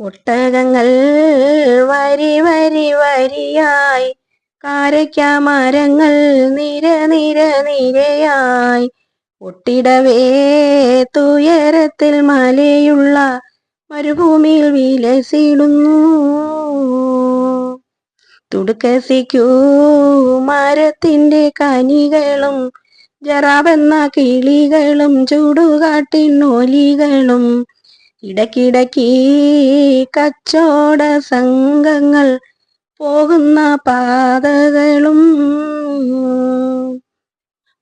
ഒട്ടകങ്ങൾ വരി വരി വരിയായി. കാരയ്ക്ക നിര നിര നിരയായി. ഒട്ടിടവേ തുയരത്തിൽ മലയുള്ള മരുഭൂമിയിൽ വിലസിടുന്നു. തുടുക്കസിക്കൂ മരത്തിന്റെ കനികളും ജറാബെന്ന കിളികളും ചൂടുകാട്ടിനൊലികളും ഇടയ്ക്കിടയ്ക്ക് കച്ചോട സംഘങ്ങൾ പോകുന്ന പാതകളും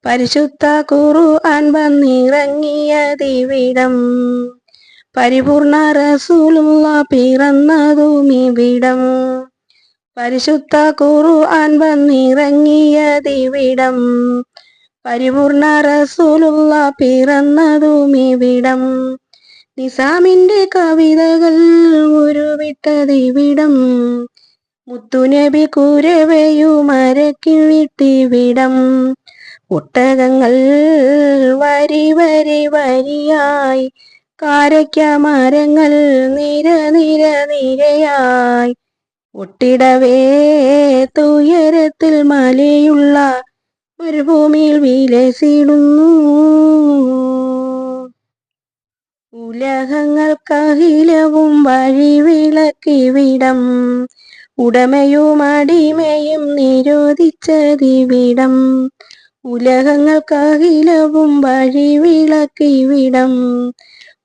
പരിശുദ്ധ കുറു ഖുർആൻ ദിവിടം പരിപൂർണ റസൂലുള്ള പിറന്നതും ഇവിടം. പരിശുദ്ധ കുറു ഖുർആൻ ദിവിടം പരിപൂർണ റസൂലുള്ള പിറന്നതും ഇവിടം. നിസാമിന്റെ കവിതകൾ ഉരുവിട്ടതിവിടം. മുത്തുനബി കുരവയുമരക്കിൽ വിട്ടിവിടം. ഒട്ടകങ്ങൾ വരി വരി വരിയായി. കാരയ്ക്ക മരങ്ങൾ നിര നിര നിരയായി. ഒട്ടിടവേ തുയരത്തിൽ മലയുള്ള മരുഭൂമിയിൽ വിലസിടുന്നു. ഉലകങ്ങൾക്കഹിലവും വഴിവിളക്കിവിടം. ഉടമയും അടിമയും നിരോധിച്ചതിവിടം. ഉലകങ്ങൾക്കഹിലവും വഴിവിളക്കിവിടം.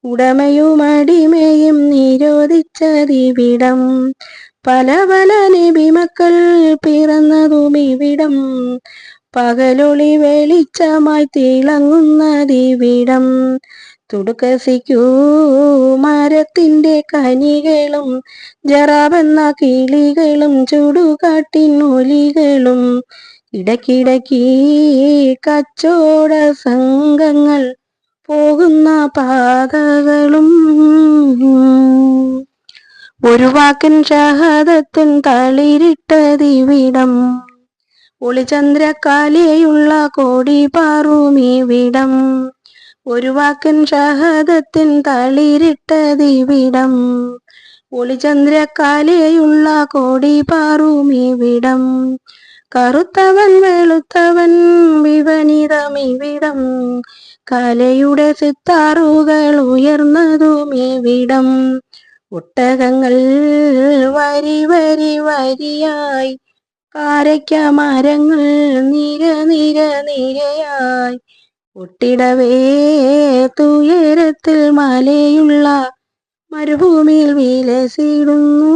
ഉടമയും അടിമയും നിരോധിച്ചതിവിടം. പല പല നബിമക്കൾ പിറന്നതും ഇവിടം. പകലൊളി വെളിച്ചമായി തിളങ്ങുന്ന ദിവിടം തുടുക്കസിക്കൂ മരത്തിന്റെ കനികളും ജറാബെന്ന കിളികളും ചുടുകാട്ടിനൊലികളും ഇടക്കിടക്ക് കച്ചോട സംഘങ്ങൾ പോകുന്ന പാതകളും. ഒരു വാക്കിൻ ഷഹദത്തിൻ തളിരിട്ടതിവിടം. ഒളിചന്ദ്രക്കാലെയുള്ള കോടി പാറുമിവിടം ഒരു വാക്കൻ ഷഹദത്തിൻ തളിരിട്ടതിവിടം ഒളിചന്ദ്രക്കാലിയുള്ള കോടി പാറുമിവിടം കറുത്തവൻ വെളുത്തവൻ വിപണിതമിവിടം കലയുടെ സിത്താറുകൾ ഉയർന്നതും ഇവിടം. ഒട്ടകങ്ങൾ വരി വരി വരിയായി കാരയ്ക്ക മരങ്ങൾ നിര നിര നിരയായി. ഒട്ടിടവേ തുയരത്തിൽ മലയുള്ള മരുഭൂമിയിൽ വിലസിടുന്നു.